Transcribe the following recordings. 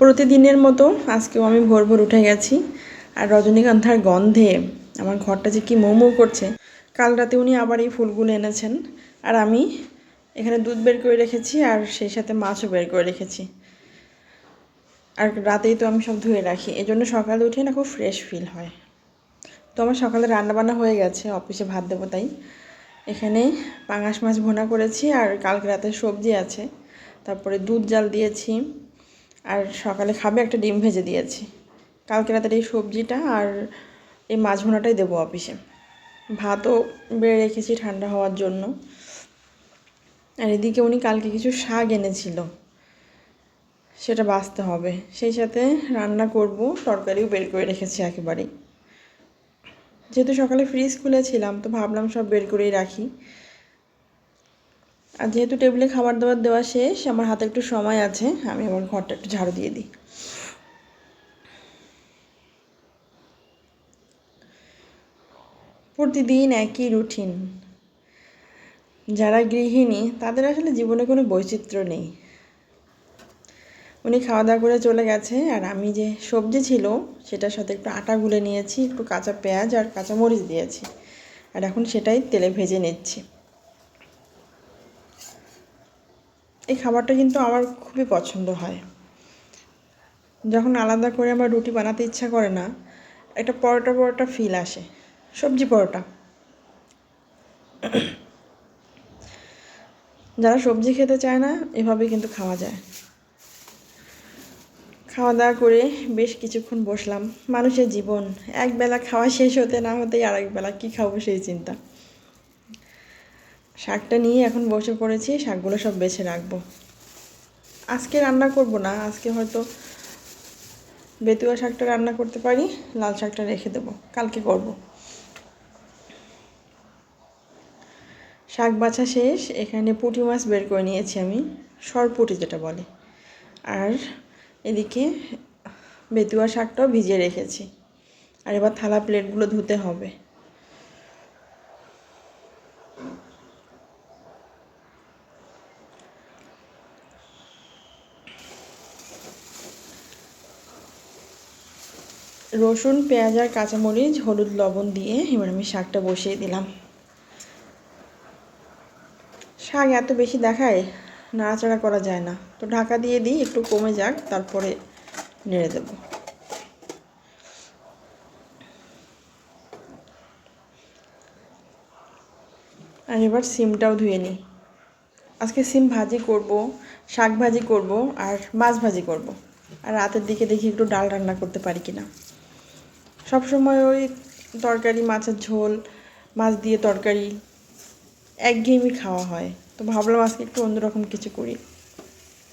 প্রতিদিনের মতো আজকেও আমি ভোর ভোর উঠে গেছি। আর রজনীগন্ধার গন্ধে আমার ঘরটা যে কি মৌ মৌ করছে, কাল রাতে উনি আবার এই ফুলগুলো এনেছেন। আর আমি এখানে দুধ বের করে রেখেছি আর সেই সাথে মাছও বের করে রেখেছি। আর রাতেই তো আমি সব ধুয়ে রাখি। এই জন্য সকালে উঠে না খুব ফ্রেশ ফিল হয়। তো আমার সকালে রান্নাবান্না হয়ে গেছে, অফিসে ভাত দেবো তাই। এখানে পাঙাশ মাছ ভোনা করেছি আর কালকে রাতে সবজি আছে। তারপরে দুধ জাল দিয়েছি। আর সকালে খাবে একটা ডিম ভেজে দিয়েছি। কালকে রাতের এই সবজিটা আর এই মাছ ভোনাটাই দেবো অফিসে। ভাতও বেড়ে রেখেছি ঠান্ডা হওয়ার জন্য। আর এদিকে উনি কালকে কিছু শাক এনেছিল। সেটা বাঁচতে হবে। সেই সাথে রান্না করব, তরকারিও বের করে রেখেছি একেবারেই। যেহেতু সকালে ফ্রিজ খুলেছিলাম তো ভাবলাম সব বের করেই রাখি। আর যেহেতু টেবিলে খাবার দাবার দেওয়া শেষ, আমার হাতে একটু সময় আছে, আমি আমার ঘরটা একটু ঝাড়ু দিয়ে দিই। প্রতিদিন একই রুটিন। যারা গৃহিণী, তাদের আসলে জীবনে কোনো বৈচিত্র্য নেই। উনি খাওয়া দাওয়া করে চলে গেছে, আর আমি যে সবজি ছিল, সেটার সাথে একটু আটা গুলে নিয়েছি, একটু কাঁচা পেঁয়াজ আর কাঁচা মরিচ দিয়েছি। আর এখন সেটাই তেলে ভেজে নিচ্ছি। এই খাবারটা কিন্তু আমার খুবই পছন্দ হয়। যখন আলাদা করে আমার রুটি বানাতে ইচ্ছা করে না, একটা পরোটা পরোটা ফিল আসে। সবজি পরোটা। যারা সবজি খেতে চায় না এভাবে কিন্তু খাওয়া যায়। খাওয়া দাওয়া করে বেশ কিছুক্ষণ বসলাম। মানুষের জীবন এক বেলা খাওয়া শেষ হতে না হতেই আরেক বেলা কী খাব সেই চিন্তা। শাকটা নিয়ে এখন বসে পড়েছি, শাকগুলো সব বেছে রাখব। আজকে রান্না করব না, আজকে হয়তো বেতুয়া শাকটা রান্না করতে পারি, লাল শাকটা রেখে দেবো, কালকে করব। শাক বাছা শেষ, এখানে পুঁটি মাছ বের করে নিয়েছি আমি সরপুটি যেটা বলে। আর এদিকে বেতুয়া শাকটাও ভিজিয়ে রেখেছি, আর এবার থালা প্লেটগুলো ধুতে হবে। রসুন, পেঁয়াজ আর কাঁচামরিচ, হলুদ, লবণ দিয়ে এবার আমি শাকটা বসিয়ে দিলাম। শাক এত বেশি দেখায় নাড়াচাড়া করা যায় না। তো ঢাকা দিয়ে দিই, একটু কমে যাক, তারপরে নেড়ে দেব। আর এবার সিমটাও ধুয়ে নিই। আজকে সিম ভাজি করব, শাক ভাজি করব আর মাছ ভাজি করব। আর রাতের দিকে দেখি একটু ডাল রান্না করতে পারি কিনা। সবসময় ওই তরকারি, মাছের ঝোল, মাছ দিয়ে তরকারি একঘেয়েমি খাওয়া হয়। তো ভাবলাম আজকে একটু অন্যরকম কিছু করি।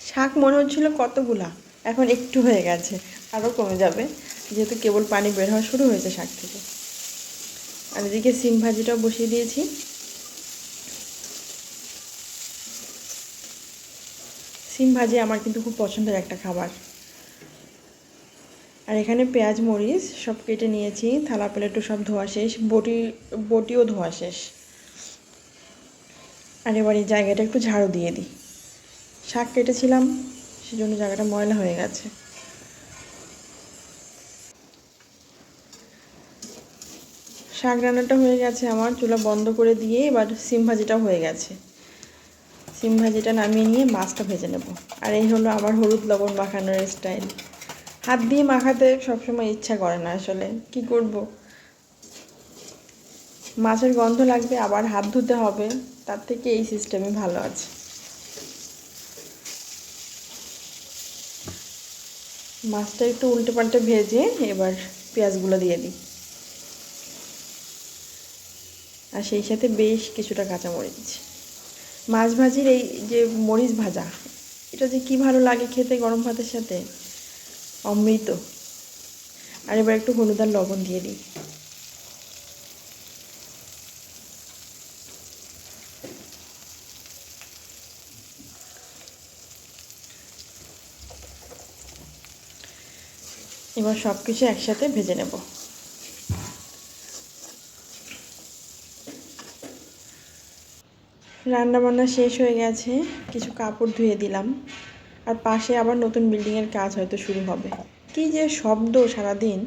শাক মনে হচ্ছিল কতগুলা, এখন একটু হয়ে গেছে আরও কমে যাবে। যেহেতু কেবল পানি বের হওয়া শুরু হয়েছে শাক থেকে। আর এদিকে সিম ভাজিটাও বসিয়ে দিয়েছি। সিম ভাজি আমার কিন্তু খুব পছন্দের একটা খাবার। আর এখানে পেঁয়াজ, মরিচ সব কেটে নিয়েছি, থালা প্লেটও সব ধোয়া শেষ, বটি, বটিও ধোয়া শেষ। আর এবার এই জায়গাটা একটু ঝাড়ু দিয়ে দিই। শাক কেটেছিলাম, সেজন্য জায়গাটা ময়লা হয়ে গেছে। শাক রান্নাটা হয়ে গেছে আমার, চুলা বন্ধ করে দিয়ে এবার সিম ভাজিটা হয়ে গেছে। সিম ভাজিটা নামিয়ে নিয়ে মাছটা ভেজে নেব। আর এই হলো আমার হলুদ লবণ মাখানোর স্টাইল হাত দিয়ে মাখাতে সবসময় ইচ্ছা করে না আসলে। কি করব? মাছের গন্ধ লাগবে, আবার হাত ধুতে হবে। তার থেকে এই সিস্টেমে ভালো আছে। মাছটা একটু উল্টে পাল্টে ভেজে এবার পেঁয়াজগুলো দিয়ে দিই। আর সেই সাথে বেশ কিছুটা কাঁচামরিচ। মাছ ভাজির এই যে মরিচ ভাজা, এটা যে কি ভালো লাগে খেতে গরম ভাতের সাথে? অমৃত। আর এবার একটু হলুদ আর লবণ দিয়ে দিই। এবার সব কিছু একসাথে ভেজে নেব। রান্না বান্না শেষ হয়ে গেছে। কিছু কাপড় ধুয়ে দিলাম। আর পাশে আবার নতুন বিল্ডিংয়ের কাজ হয়তো শুরু হবে। কি যে শব্দ সারাদিন।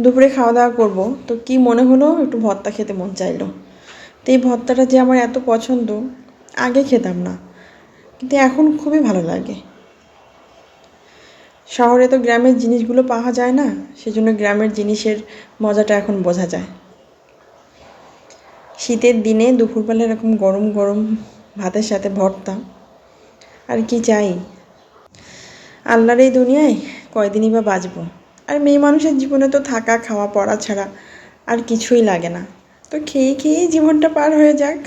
দুপুরে খাওয়া দাওয়া করব। তো কি মনে হলো? একটু ভর্তা খেতে মন চাইলো। তো এই ভর্তাটা যে আমার এত পছন্দ, আগে খেতাম না। কিন্তু এখন খুবই ভালো লাগে। শহরে তো গ্রামের জিনিসগুলো পাওয়া যায় না, সেজন্য গ্রামের জিনিসের মজাটা এখন বোঝা যায়। শীতের দিনে দুপুরবেলা এরকম গরম গরম ভাতের সাথে ভর্তা। আর কি চাই? আল্লাহর এই দুনিয়ায় কয়দিনই বা বাঁচবো? আর মেয়ে মানুষের জীবনে তো থাকা, খাওয়া, পড়া ছাড়া আর কিছুই লাগে না। তো খেয়ে খেয়েই জীবনটা পার হয়ে যাক।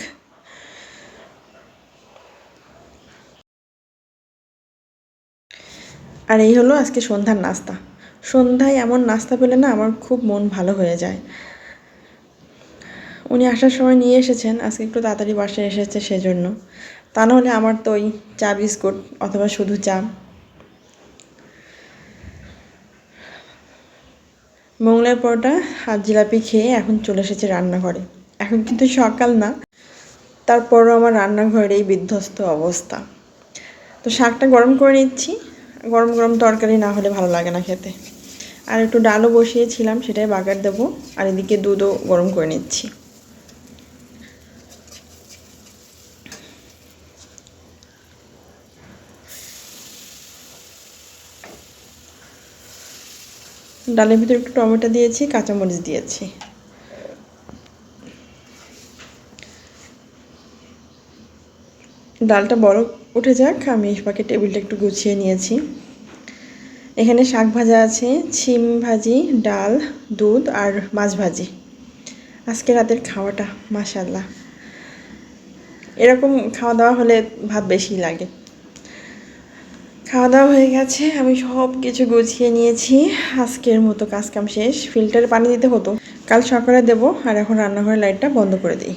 আর এই হলো আজকে সন্ধ্যার নাস্তা। সন্ধ্যায় এমন নাস্তা পেলে না আমার খুব মন ভালো হয়ে যায়। উনি আসার সময় নিয়ে এসেছেন, আজকে একটু তাড়াতাড়ি বাসায় এসেছে সেজন্য। তা নাহলে আমার তো ওই চা, বিস্কুট অথবা শুধু চা। মোংলার পরোটা আর জিলাপি খেয়ে এখন চলে এসেছে রান্নাঘরে। এখন কিন্তু সকাল না, তারপরও আমার রান্নাঘরের এই বিধ্বস্ত অবস্থা। তো শাকটা গরম করে নিচ্ছি, গরম গরম তরকারি না হলে ভালো লাগে না খেতে। আর একটু ডালও বসিয়েছিলাম, সেটাই বাগার দেবো, আর এদিকে দুধও গরম করে নিচ্ছি। ডালের ভিতরে একটু টমেটো দিয়েছি, কাঁচামরিচ দিয়েছি। ডালটা বড় উঠে যাক, আমি পাকে টেবিলটা একটু গুছিয়ে নিয়েছি। এখানে শাক ভাজা আছে, ছিম ভাজি, ডাল, দুধ আর মাছ ভাজি। আজকে রাতের খাওয়াটা মাশাল্লাহ এরকম খাওয়া দাওয়া হলে ভাত বেশি লাগে। খাওয়া দাওয়া হয়ে গেছে, আমি সব কিছু গুছিয়ে নিয়েছি। আজকের মতো কাজ কাম শেষ। ফিল্টারে পানি দিতে হতো। কাল সকালে দেবো, আর এখন রান্নাঘরের লাইটটা বন্ধ করে দিই।